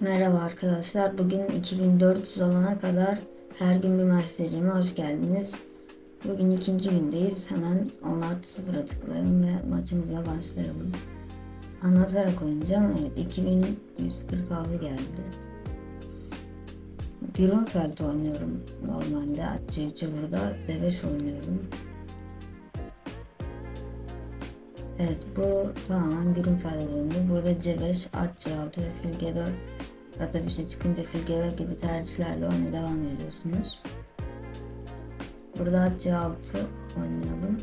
Merhaba arkadaşlar. Bugün 2400 alana kadar her gün bir maç serime hoş geldiniz. Bugün ikinci gündeyiz. Hemen 16-0'a tıklayalım ve maçımıza başlayalım. Anlatarak oynayacağım. Evet 2146 geldi. Grunfeld oynuyorum normalde. Atçı burada. D5 oynuyorum. Evet bu tamamen Grunfeld'e döndü. Burada C5, at C6 ve fil G4 Bir şey çıkınca G4 gibi tercihlerle oyuna devam ediyorsunuz. Burada at C6 oynayalım.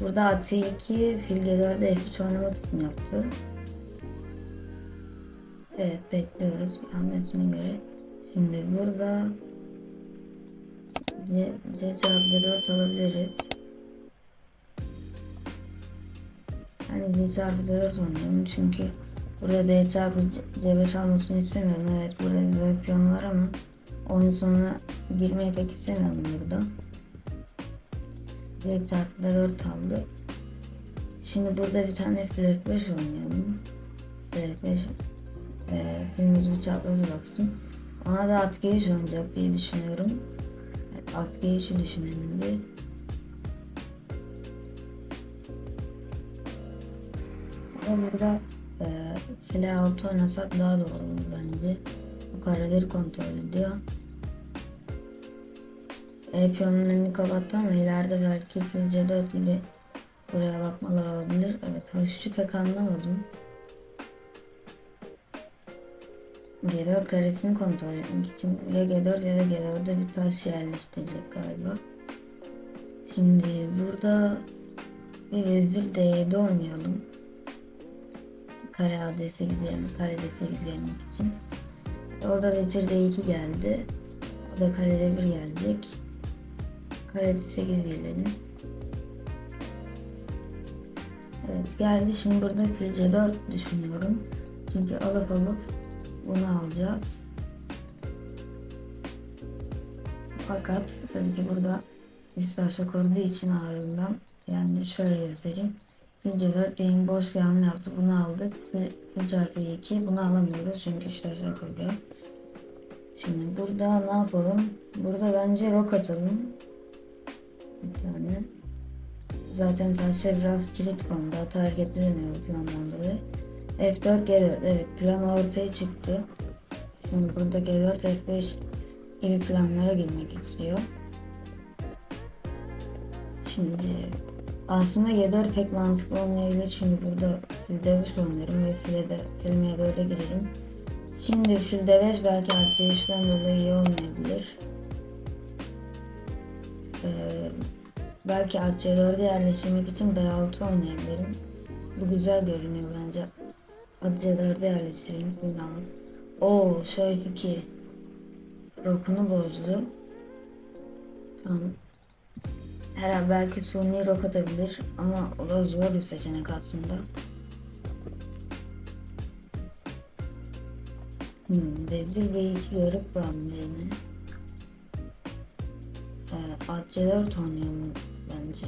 Burada at E2 fil G4'de F3 oynamak için yaptı. Evet bekliyoruz hamlesine göre. Şimdi burada C, C çarpı C4 alabiliriz. Hani C çarpı D4 oynayalım çünkü burada D çarpı C- C5 almasını istemiyorum. Evet burada güzel piyon var ama oyun sonuna girmeyi pek istemiyorum burada. C çarpı D4 aldı. Şimdi burada bir tane fil F5 oynayalım. Fil F5 e, filmimiz bir çaprazı baksın. Ona da at G3 oynayacak diye düşünüyorum. At G3'ü düşünelim bir. Ama burada file altı oynasak daha doğru olur bence. Kareleri kontrol ediyor. E piyonun önünü kapattı ama ileride belki fil C4 gibi buraya bakmalar olabilir. Evet H3'ü pek anlamadım. G4 karesini kontrol etmek için ya G4 ya da G4'de bir taş yerleştirecek galiba. Şimdi burada bir vezir D7 oynayalım. Kare AD8 yerine kare D8 yemek için. Orada vezir D2 geldi. O da kare D1 gelecek. Kare D8 gelelim. Evet geldi. Şimdi burada fil C4 düşünüyorum. Çünkü alıp alıp bunu alacağız. Fakat tabii ki burada 3 taş koruduğu için ağrından yani şöyle göstereyim. Fil C4 diyelim boş bir hamle yaptı. Bunu aldık. Fil, fil çarpı 2 bunu alamıyoruz çünkü 3 taş koruyor. Şimdi burada ne yapalım? Burada bence rok atalım. Bir tane. Zaten taşlar biraz kilit konuda. Bu plandan dolayı. F4 G4 evet plan ortaya çıktı. Şimdi burada G4 F5 gibi planlara girmek istiyor. Şimdi aslında G4 pek mantıklı olmayabilir çünkü burada fil D5 oynarım ve file de filmeye de öyle girerim. Şimdi fil D5 belki artı işten dolayı iyi olmayabilir. Ee, belki at C4'e yerleştirmek için B6 oynayabilirim. Bu güzel görünüyor bence. At C4'e yerleştirelim kullanalım. Oo şöyle iki. Rokunu bozdu. Tamam. Herhalde belki suni rok atabilir ama o da zor bir seçenek aslında. Hmm, Vezir B2 görüp bu hamleyini. Ee, at C4 oynayalım bence.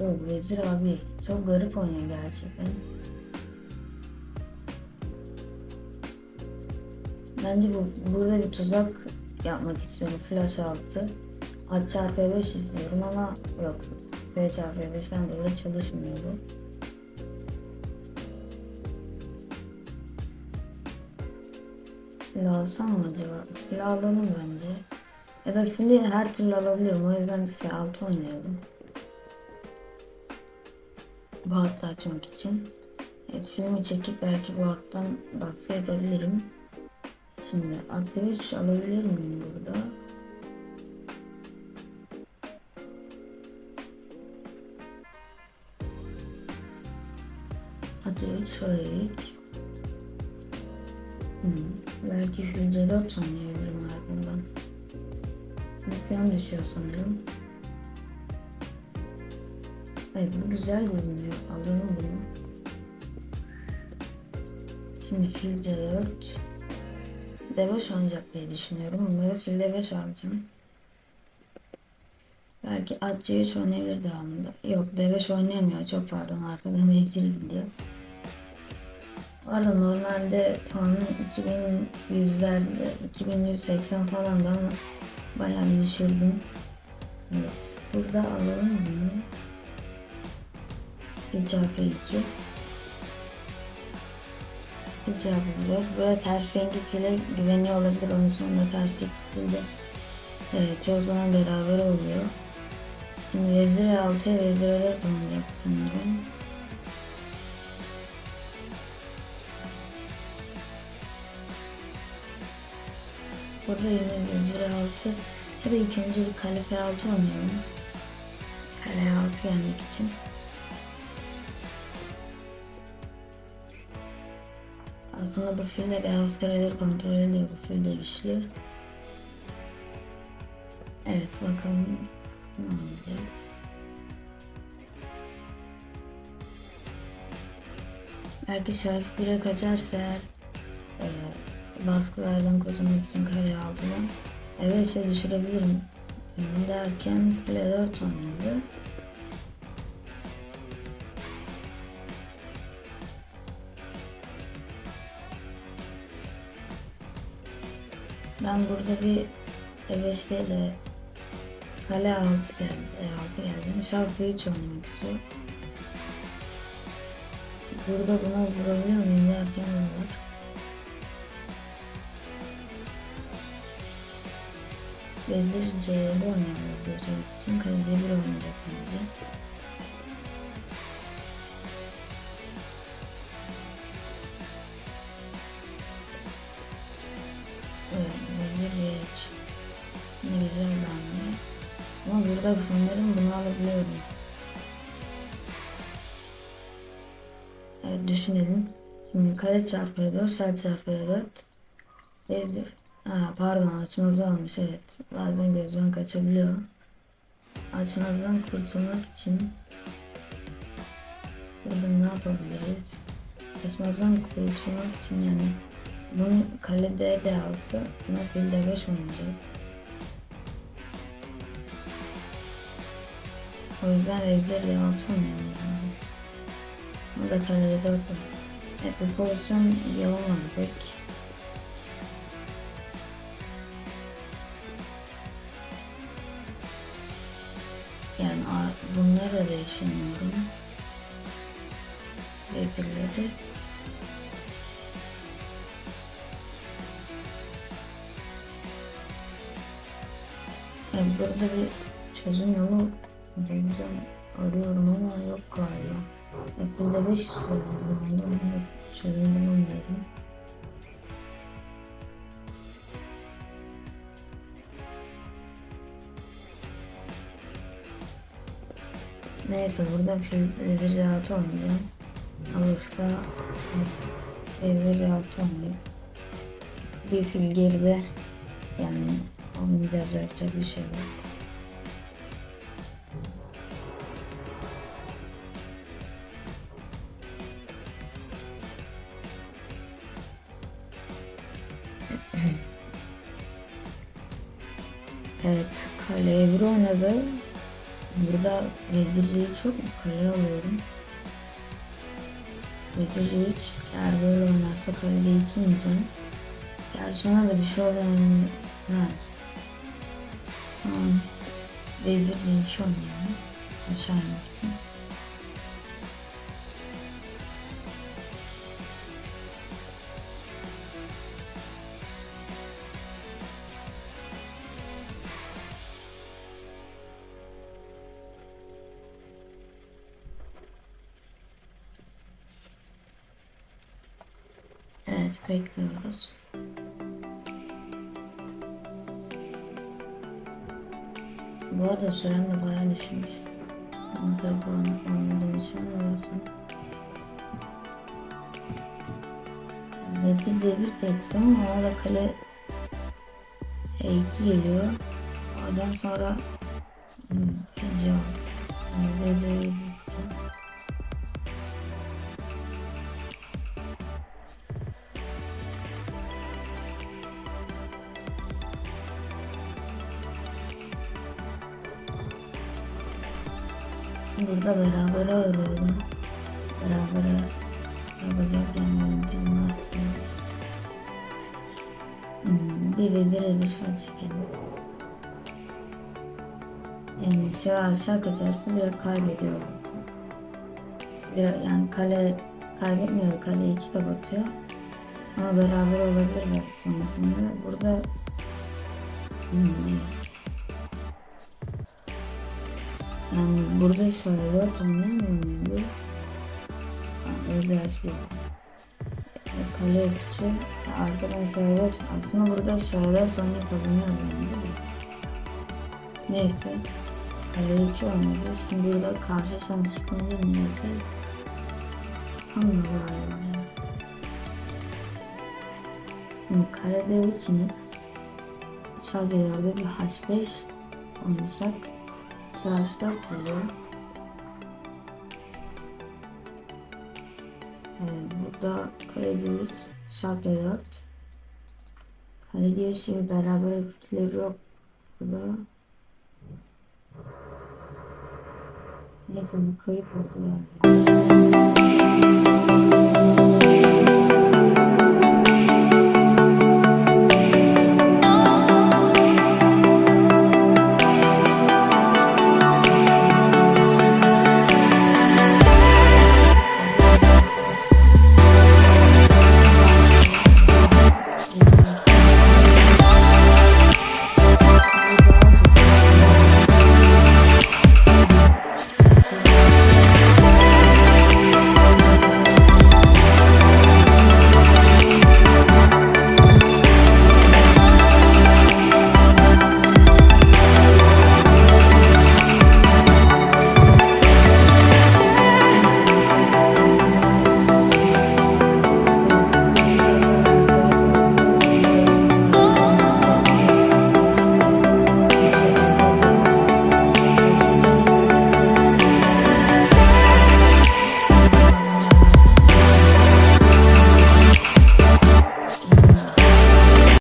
O Vezir abi çok garip oynuyor gerçekten. Bence bu burada bir tuzak yapmak istiyorum. Flash altı. At çarpı 5 istiyorum ama yok. F çarpı 5'ten dolayı çalışmıyor bu. Fil alsam mı acaba? Fil alalım bence. Ya da fili her türlü alabilirim. O yüzden fil altı oynayalım. Bu hattı açmak için. Evet filmi çekip belki bu hattan baskı yapabilirim. Şimdi at 3 alabilir miyim burada? 3 3. Hmm. Belki fil C4 oynayabilirim ardından. Piyon düşüyor sanırım. Evet bu güzel görünüyor. Alalım bunu. Şimdi fil C4. D5 oynayacak diye düşünüyorum. Bunları fil D5 alacağım. Belki at C3 oynayabilir devamında. Yok D5 oynayamıyor. Çok pardon arkadan vezir gidiyor. Arada normalde puanım 2100'lerde 2180 falan da ama bayağı bir düşürdüm. Evet. Burada alalım bunu. 1 çarpı 2. 1 çarpı 4. Böyle ters renkli file güveniyor olabilir. Onun sonunda ters filde evet, çoğu zaman beraber oluyor. Şimdi vezir 6'ya vezir 4 olacak sanırım. Burada yine vezir 6. Tabii ilk önce bir kale F6 oynayalım. Kale 6 gelmek için. Aslında bu fil de beyaz kareleri kontrol ediyor. Bu fil de güçlü. Evet bakalım ne olacak. Belki şerif 1'e kaçarsa eğer baskılardan kurtulmak için kare altıdan evet şey düşürebilirim. Derken 4 oynadı. Ben burada bir Eveşte'yle kale altı geldi. E, altı geldi. Şarkı 3 oynamak istiyor. Burada buna vurabiliyor muyum derken var. Vezir C'de oynayalım diyorsunuz için kale C1 oynayacak bence. Evet, vezir B3. Ne güzel burada sanırım bunu alabiliyorum. Evet düşünelim. Şimdi kare çarpı 4, sel çarpı 4. Vezir. Ha, pardon açmazı almış evet. Bazen gözden kaçabiliyor. Açmazdan kurtulmak için burada ne yapabiliriz? Açmazdan kurtulmak için yani bunu kale D de alsa buna fil D5 oynayacak. O yüzden vezir D6 oynayalım. O da kare D4 Evet bu pozisyon iyi olmadı pek. Bunları da düşünüyorum. Vezirleri. Yani burada bir çözüm yolu bulacağım. Arıyorum ama yok galiba. Apple'da 5 istiyorum. Onu çözüm bulamıyorum. Neyse burada vezir rahat olmuyor. Alırsa vezir rahat olmuyor. Bir fil geride yani oynayacağız yapacak bir şey yok. Evet, kaleye bir oynadı. Burada vezirliği çok kale alıyorum. Vezir 3 eğer böyle oynarsa kalede 2 ineceğim. Gerçi ona da bir şey oluyor yani. Ha. Tamam. Vezir 2 oynayalım. Aşağı inmek için. Evet bekliyoruz. Bu arada sürem de bayağı düşmüş. Nasıl yapalım anladığım için olsun. Vezir devir seçtim ama orada kale E2 geliyor. Oradan sonra hmm, aldım. Yani vezir Burada beraber arıyorum. Beraber yani yöntemi nasıl? Hmm, bir vezir erişme çekelim. Yani şu aşağı kaçarsa direkt kaybediyor. Direkt, yani kale kaybetmiyor, kale iki kapatıyor. Ama beraber olabilir belki konusunda. Burada hmm, Yani burada şöyle muyum? Bir özel bir e, küçük. Arkadan şöyle aslında burada şöyle sonra kazanıyor yani. Neyse. Kale iki oynadı. Şimdi burada karşı şans ne yapacağız? Çıkamıyor galiba. Şimdi karede 3 inip Şalgelerde bir H5 oynasak Şarjda oluyor. Ee, burada karede 3 Şalge 4 Karede şimdi beraber etkileri yok burada. Neyse bu kayıp oldu yani.